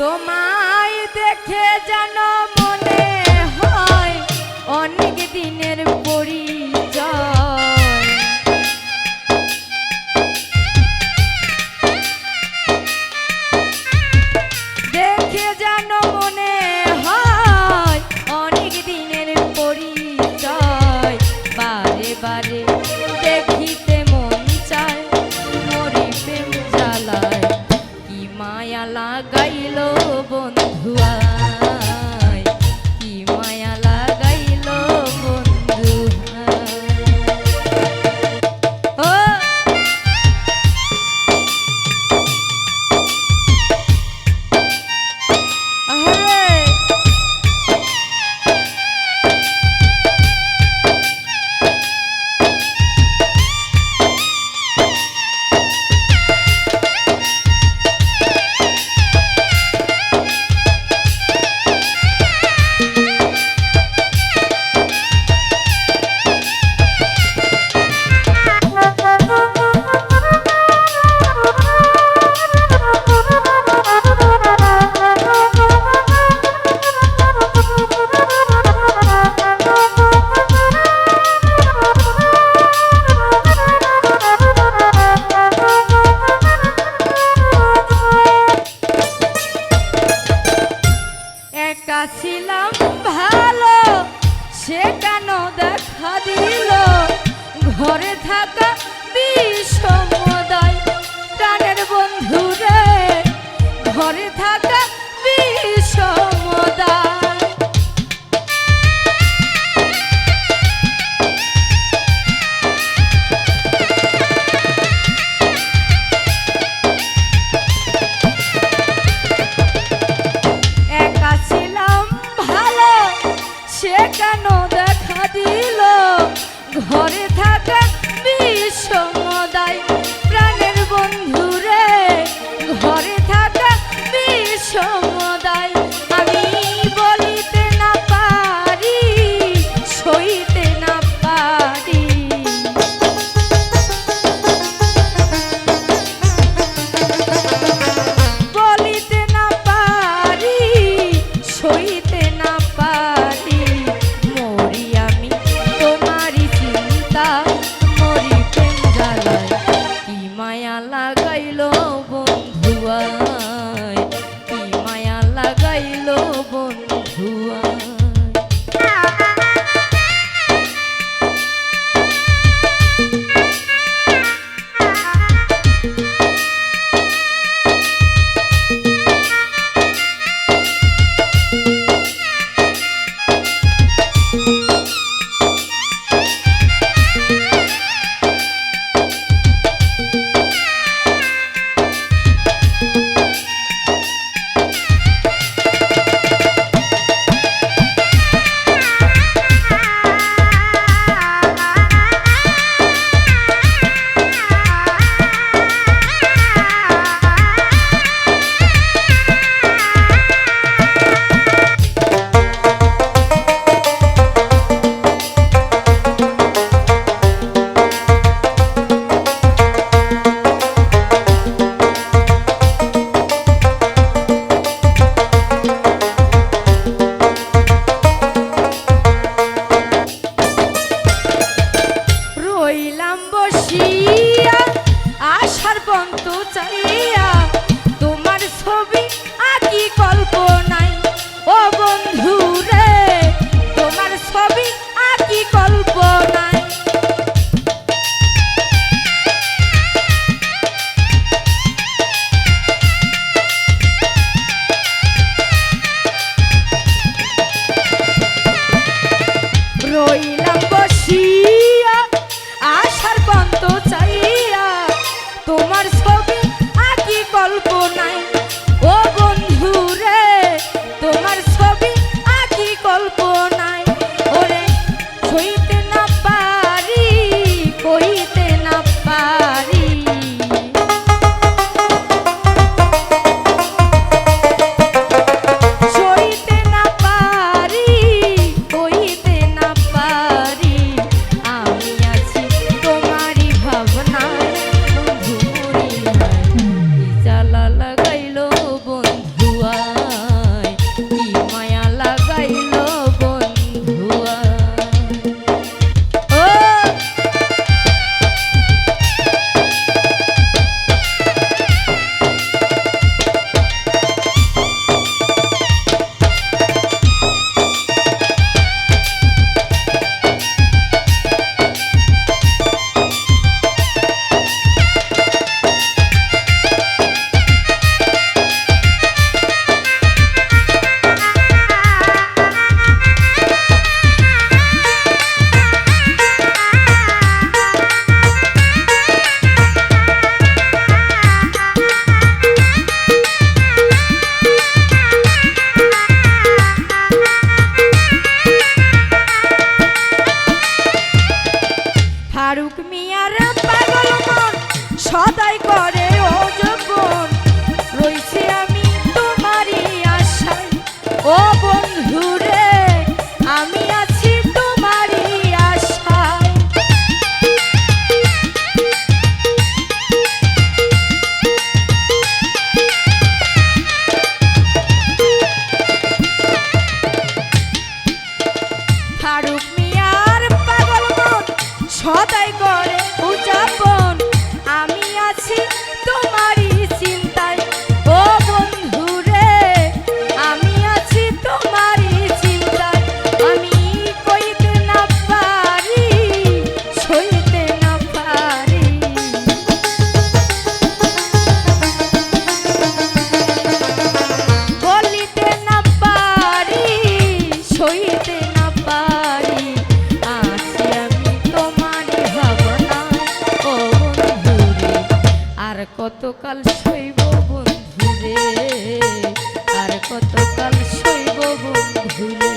তোমায় দেখে যেন মনে হয় অনেক দিনের পরিচয়। দেখে যেন ঘরে থাকা মিয়ার পাগল করে ও যখন রইছি আমি তোমারই আশায়। ও বন্ধুর ভুলে আর কতকাল সইব ভুলে